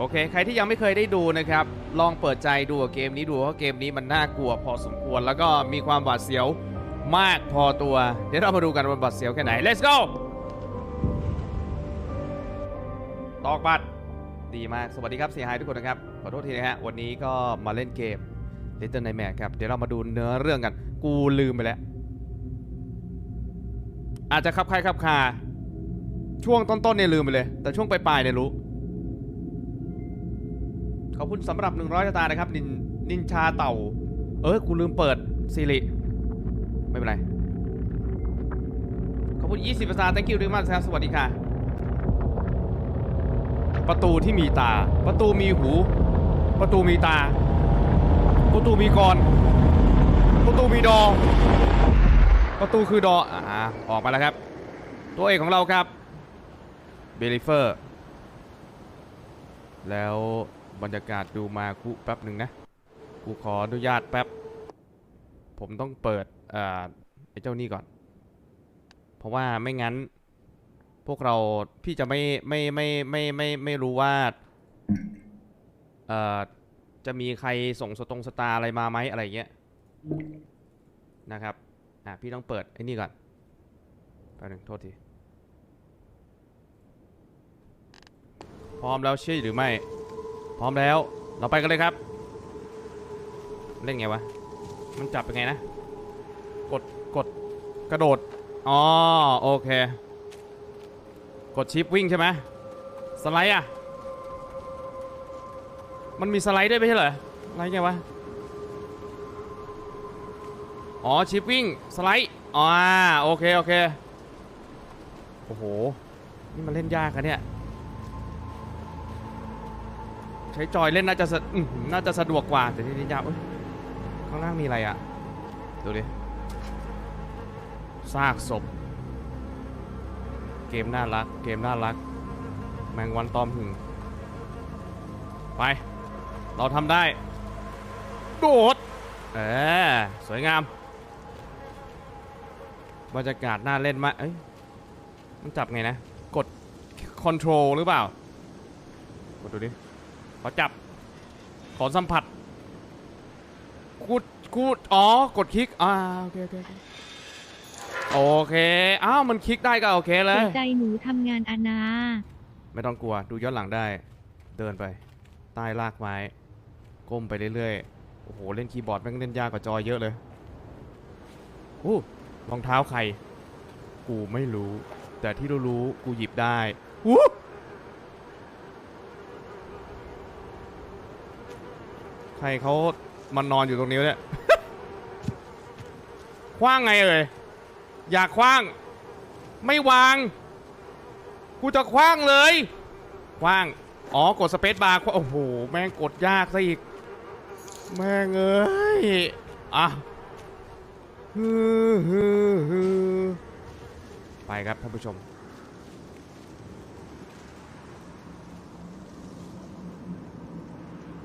โอเค ใครที่ยังไม่เคยได้ดูนะครับ ลองเปิดใจดูกับเกมนี้ดูเพราะเกมนี้มันน่ากลัวพอสมควร แล้วก็มีความหวาดเสียวมากพอตัว เดี๋ยวเรามาดูกันว่าหวาดเสียวแค่ไหน let's go ตอกบัตรดีมาก สวัสดีครับเสียหายทุกคนนะครับ ขอโทษทีนะฮะ วันนี้ก็มาเล่นเกม Little Nightmare ครับ เดี๋ยวเรามาดูเนื้อเรื่องกัน กูลืมไปแล้ว อาจจะคับใครคับคา ช่วงต้นๆเนี่ยลืมไปเลย แต่ช่วงปลายๆเนี่ยรู้ ขอบคุณสำหรับ 100ชะตานะครับ นินนินชาเต่า เออกูลืมเปิดซีริไม่เป็นไร ขอบคุณ 20ภาษา thank you ด้วยมากครับสวัสดีค่ะ ประตูที่มีตา ประตูมีหู ประตูมีตา ประตูมีกรประตูมีดอ ประตูคือดออ่าออกมาแล้วครับ ตัวเอกของเราครับเบลิเฟอร์ แล้ว บรรยากาศดูมาคุแป๊บหนึ่งนะกูขออนุญาตแป๊บ ผมต้องเปิดอ่าไอ้เจ้านี่ก่อน เพราะว่าไม่งั้น พวกเราพี่จะไม่ไม่ไม่ไม่ไม่ไม่รู้ว่าเอ่อจะมีใครส่งสตรงสตาอะไรมาไหมอะไรเงี้ยนะครับอะพี่ต้องเปิดไอ้นี่ก่อนแป๊บหนึงโทษที พร้อมแล้วใช่หรือไม่ พร้อมแล้ว เราไปกันเลยครับ เล่นไงวะ มันจับยังไงนะ กด กด กระโดด อ๋อ โอเค กดชิปวิ่งใช่ไหมสไลด์อะ มันมีสไลด์ด้วยไม่ใช่เหรออะไรไงวะ อ๋อ ชิปวิ่ง สไลด์ อ๋อ โอเค โอเค โอ้โห นี่มันเล่นยากอะเนี่ย ช้จอยเล่นน่าจะสะอื้อหือน่าจะสะดวกกว่า แต่ที่นี่ยากเอ้ยข้างล่างมีอะไรอะ ดูดิซากศพ เกมน่ารัก เกมน่ารัก แมงวันตอมหึง ไป เราทำได้ โดด เออสวยงาม บรรยากาศน่าเล่นมากเอ้ย มันจับไงนะ กด Control หรือเปล่า กดดูดิ ขอจับ ขอสัมผัสกูดกูดอ๋อ กดคลิก อ่าโอเคโอเค โอเค โอเค อ้าว มันคลิกได้ก็โอเคเลหัยว ใจหนูทำงานอาณา ไม่ต้องกลัว ดูย้อนหลังได้ เดินไป ใต้รากไม้ ก้มไปเรื่อยๆ โอ้โห เล่นคีย์บอร์ดแม่งเล่นยากกว่าจอยเยอะเลยอู้รองเท้าใคร กูไม่รู้ แต่ที่รู้ๆกูหยิบได้อู้ ใครเขามันนอนอยู่ตรงนี้วะเนี่ย คว้างไงเอ่ยอยากคว้าง ไม่วาง กูจะคว้างเลย คว้าง อ๋อกดสเปซบาร์โอ้โห แม่งกดยากซะอีก แม่งเอ้ย อะฮือฮือฮือไปครับท่านผู้ชม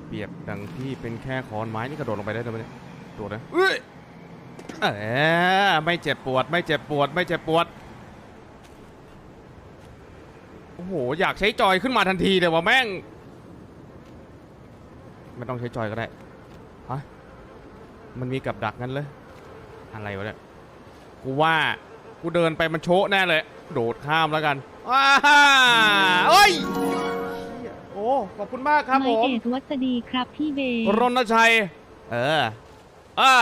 เปรียบดังที่เป็นแค่คอนไม้นี่กระโดดลงไปได้ไหมเนี่ยโดดนะเอ้ยเออไม่เจ็บปวด ไม่เจ็บปวด ไม่เจ็บปวด โอ้โห อยากใช้จอยขึ้นมาทันทีเลยว่ะแม่ง ไม่ต้องใช้จอยก็ได้ ฮะ มันมีกับดักงั้นเลย อะไรวะเนี่ย กูว่า กูเดินไปมันโชะแน่เลย โดดข้ามแล้วกันว้าเอ้ยเหี้ยโอ้ขอบคุณมากครับไมผมเอกวัสดีครับพี่เบย์รณชัย เอออ่า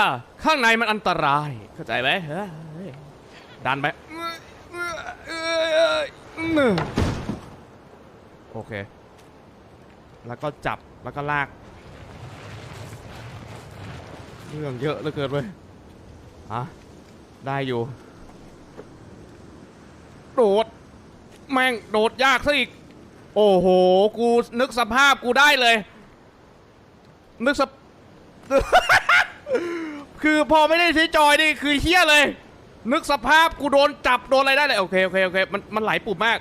ข้างในมันอันตราย เข้าใจไหมเฮ้ยดันไปโอเค แล้วก็จับ แล้วก็ลาก เรื่องเยอะเหลือเกินเว้ยอะได้อยู่ โดด แม่ง โดดยากซะอีก โอ้โห กูนึกสภาพกูได้เลย นึกสคือพอไม่ได้ใช้จอยนี่คือเฮี้ยเลย นึกสภาพกูโดนจับโดนอะไรได้เลยโอเคโอเคโอเคมันมันไหลปุ่มาก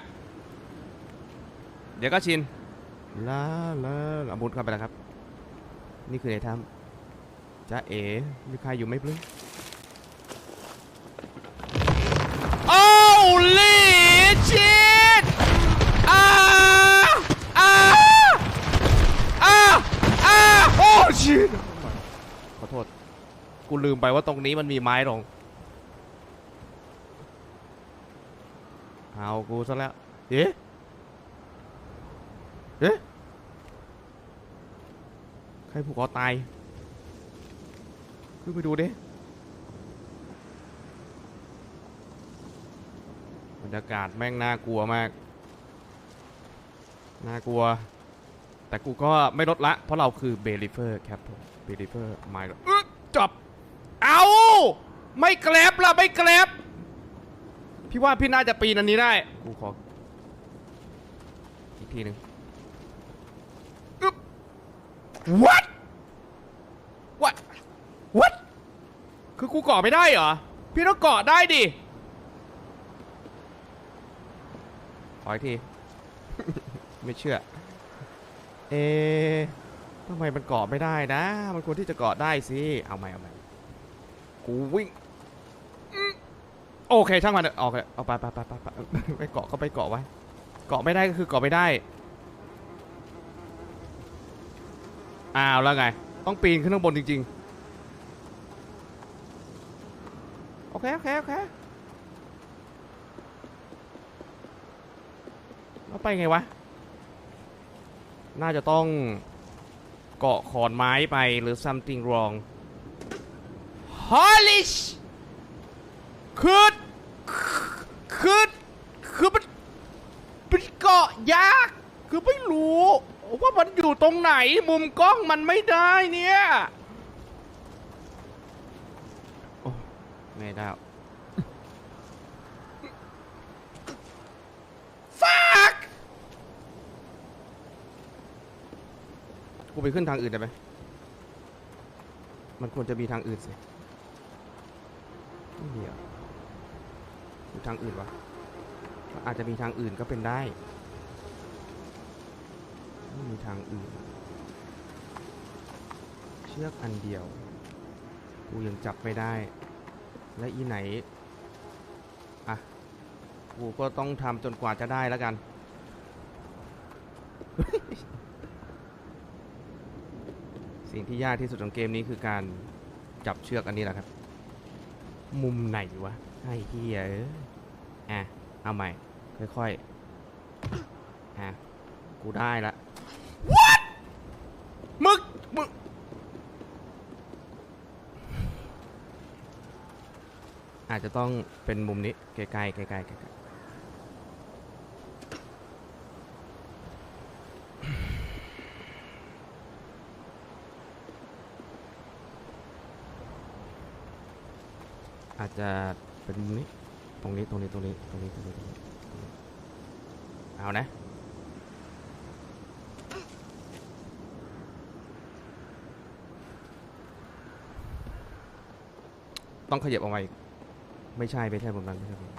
เดี๋ยวก็ชินลาลาลามุดเข้าไปแล้วครับ นี่คือในถ้ำจ้าเอ๋มีใครอยู่ไหมปลื้มโอ้ลีชิตอ่าอ่า ขอโทษ กูลืมไปว่าตรงนี้มันมีไม้ลงเอากูซะแล้ว เอ๊ะ เอ๊ะ ใครผูกคอตาย ขึ้นไปดูดิ บรรยากาศแม่งน่ากลัวมาก น่ากลัว แต่กูก็ไม่ลดละ เพราะเราคือเบลิเฟอร์ครับผมเบลิเฟอร์ไม่หรอกอึ๊ะจบเอาไม่แกลบละไม่แกลบพี่ว่าพี่น่าจะปีนอันนี้ได้ กูขอ อีกทีหนึ่งอึ๊บ what what what คือกูเกาะไม่ได้เหรอ พี่ต้องเกาะได้ดิ ขออีกที ไม่เชื่อ เอะทำไมมันเกาะไม่ได้นะ มันควรที่จะเกาะได้สิ เอาใหม่เอาใหม่กูวิ่งโอเคช่างมันเถอะโอเคเอาไปไปไปไปไปไปเกาะก็ไปเกาะไว้ เกาะไม่ได้ก็คือเกาะไม่ได้ อ้าวแล้วไง ต้องปีนขึ้นข้างบนจริง ๆ โอเคโอเคโอเคแล้วไปไงวะ น่าจะต้องเกาะขอนไม้ไปหรือ something wrong Holy sh คือคือคือมันมันเกาะยากคือไม่รู้ว่ามันอยู่ตรงไหนมุมกล้องมันไม่ได้เนี่ย โอ้ ไม่ได้ กูไปขึ้นทางอื่นได้ไหมมันควรจะมีทางอื่นสิไม่มีเหรอมีทางอื่นวะอาจจะมีทางอื่นก็เป็นได้ไม่มีทางอื่น เชือกอันเดียว กูยังจับไม่ได้ และอีไหน อะ กูก็ต้องทำจนกว่าจะได้แล้วกัน สิ่งที่ยากที่สุดของเกมนี้คือการจับเชือกอันนี้แหละครับ มุมไหนวะไอ้เหี้ยเอ้ยอะเอาใหม่ ค่อยๆอะกูได้ละ What มึกมึกอาจจะต้องเป็นมุมนี้ใกลๆใกลๆใกลๆ อาจจะเป็นนี้ตรงนี้ตรงนี้ตรงนี้ตรงนี้ตรงนี้ตรงนี้เอานะต้องขยับออกมาอีกไม่ใช่ไม่ใช่มุมนั้นไม่ใช่มุม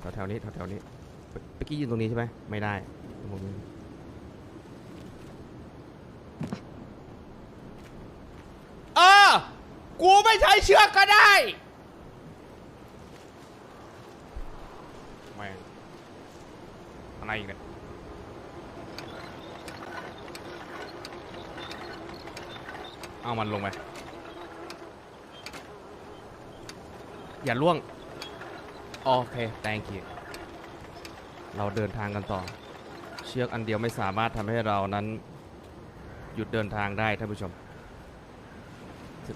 แถวแถวๆนี้แถวแถวๆนี้เมื่อกี้ยืนตรงนี้ใช่ไหมไม่ได้มุมนี้เออ กู ไม่ใช้เชือกก็ได้ แม่งอะไรอีกเนี่ยเอามันลงไป อย่าล่วง โอเค thank you เราเดินทางกันต่อ เชือกอันเดียวไม่สามารถทำให้เรานั้น หยุดเดินทางได้ท่านผู้ชม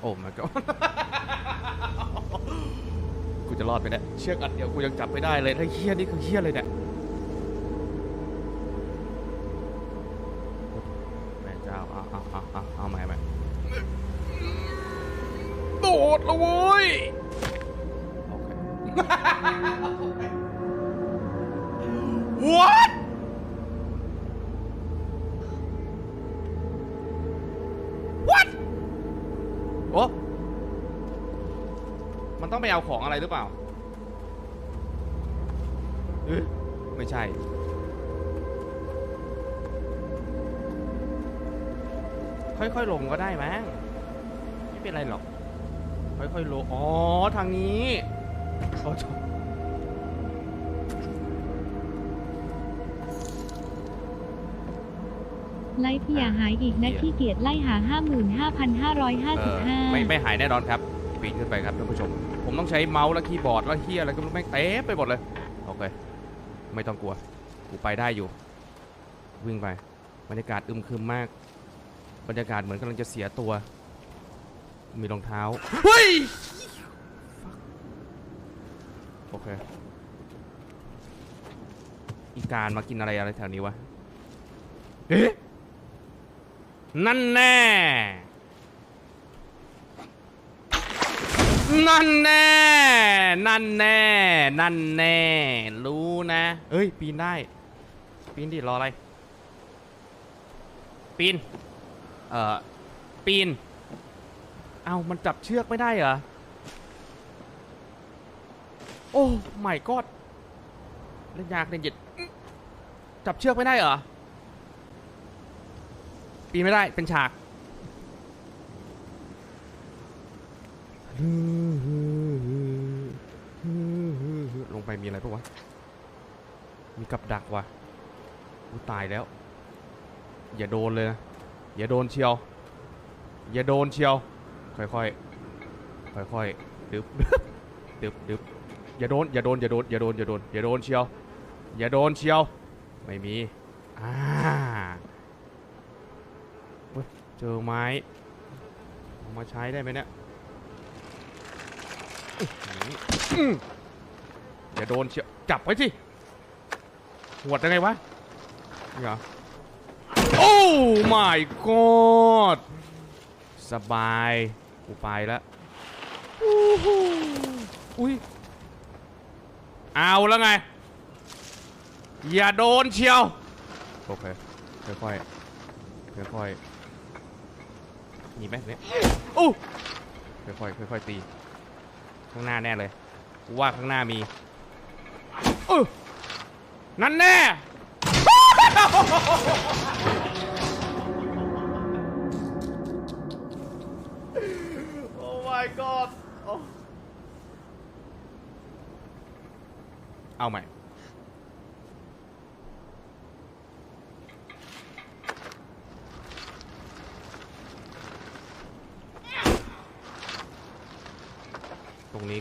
โอ้มาก็กูจะรอดไปเนี่ยเชือกอันเดียวกูยังจับไม่ได้เลยถ้าเฮี้ยนี่คือเฮี้ยเลยเนี่ยแม่เจ้าเอาเอาเอาเอาเอาใหม่ใหม่โดดและเว้ยโอเค What What ต้องไปเอาของอะไรหรือเปล่าเอ๊ะไม่ใช่ ค่อยๆลงก็ได้มั้งไม่เป็นไรหรอก ค่อยๆลงอ๋อทางนี้โอ้โถไล่พี่อย่าหายอีกนะเหี้ยขี้เกียจไล่หาเออ55,555 ไม่ไม่หายแน่นอนครับปีนขึ้นไปครับท่านผู้ชม ผมต้องใช้เมาส์และคีย์บอร์ดและเฮียอะไรก็ไม่รู้แม่งเต็มไปหมดเลย โอเค ไม่ต้องกลัว กูไปได้อยู่ วิ่งไป บรรยากาศอึมครึมมาก บรรยากาศเหมือนกำลังจะเสียตัว มีรองเท้า เฮ้ย โอเค อีการมากินอะไรอะไรแถวนี้วะ เอ๊ะ นั่นแน่ นั่นแน่ นั่นแน่ นั่นแน่ รู้นะ เอ้ย ปีนได้ ปีนดิ รออะไร ปีน เอ่อ ปีน เอามันจับเชือกไม่ได้เหรอ โอ้ไม่กอดเล่นยากเล่นเย็ดอื้อจับเชือกไม่ได้เหรอ ปีนไม่ได้ เป็นฉาก ลงไปมีอะไรปะวะ มีกับดักวะกูตายแล้ว อย่าโดนเลยนะ อย่าโดนเชียว อย่าโดนเชียว ค่อยๆ ค่อยๆ ดึบดึบดึบอย่าโดน อย่าโดน อย่าโดน อย่าโดน อย่าโดน อย่าโดนเชียว อย่าโดนเชียว ไม่มี อ่าเจอไม้ มาใช้ได้ไหมเนี่ย อย่าโดนเชียวจับไว้สิหวดยังไงวะนี่เหรอโอ้ my god สบายกูไปแล้วอู้หูอุ้ยเอาแล้วไง อย่าโดนเชียว โอเค ค่อยๆค่อยๆมีไหมเนี่ยอู้ค่อยๆค่อยๆตี ข้างหน้าแน่เลยกูว่าข้างหน้ามีอู้นั่นแน่โอ้ my god เอาใหม่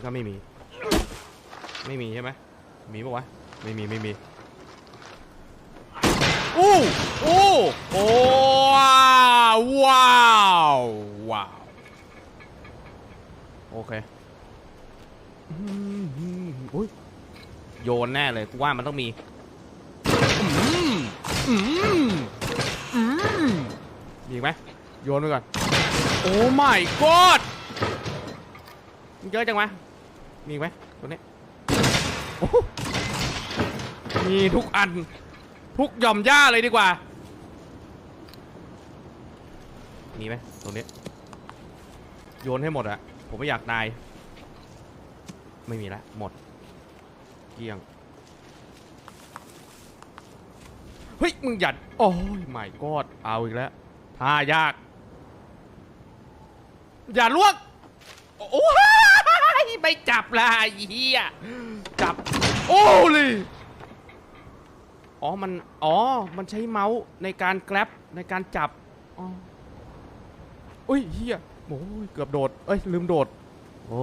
นี้ก็ไม่มี ไม่มีใช่ไหมมีปะวะ ไม่มี ไม่มี อู้อู้โอ้ว้าวว้าวว้าวโอเคอืมอืมอุ้ยโยนแน่เลยกูว่ามันต้องมีอืมอืมอืมมีอีกไหมโยนไปก่อน โอ้ my god มันเยอะจังวะ มีไหมตัวนี้โอ้โหมีทุกอัน ทุกหย่อมย่าเลยดีกว่า มีไหมตรงนี้ โยนให้หมดอะผมไม่อยากตาย ไม่มีล้วหมด เกลี้ยง เฮ้ย มึงหยัด โอ้ยไม่กอดเอาอีกแล้วท่ายาก อย่าลวก โอ้ย ไม่จับละไอ้เฮียจับ โอ้เลยอ๋อ มัน อ๋อ มันใช้เมาส์ในการแกร็บในการจับ อ๋ออุ้ยเฮียโอ้ยเกือบโดด เอ้ย ลืมโดด โอ้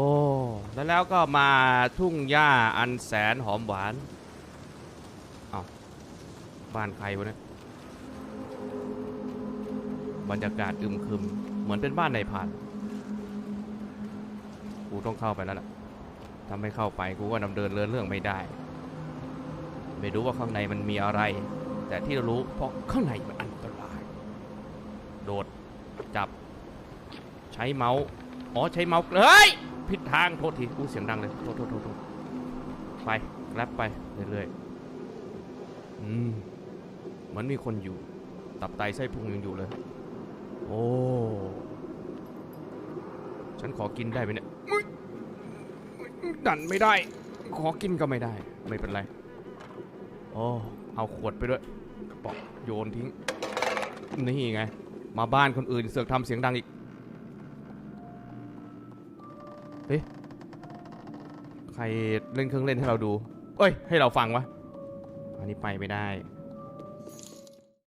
แล้วแล้วก็มาทุ่งหญ้าอันแสนหอมหวานอ้าวบ้านใครวะเนี่ย บรรยากาศอึมครึม เหมือนเป็นบ้านในายพราน กูต้องเข้าไปแล้วล่ะถ้าไม่เข้าไปกูก็ดำเดินเลื่อนเรื่องไม่ได้ ไม่รู้ว่าข้างในมันมีอะไร แต่ที่เรารู้เพราะข้างในมันอันตราย โดดจับ ใช้เมาส์อ๋อใช้เมาส์เฮ้ยผิดทางโทษทีกูเสียงดังเลยโทษโทษโทษไปแกร็บไปเรื่อยๆอืมเหมือนมีคนอยู่ ตับไตไส้พุงยังอยู่เลย โอ้ฉันขอกินได้ไหมเนี่ย ดันไม่ได้ ขอกินก็ไม่ได้ ไม่เป็นไร โอ้ เอาขวดไปด้วยกระป๋องโยนทิ้ง นี่ไง มาบ้านคนอื่นเสือกทำเสียงดังอีก เฮ้ย ใครเล่นเครื่องเล่นให้เราดู เอ้ย ให้เราฟังวะ อันนี้ไปไม่ได้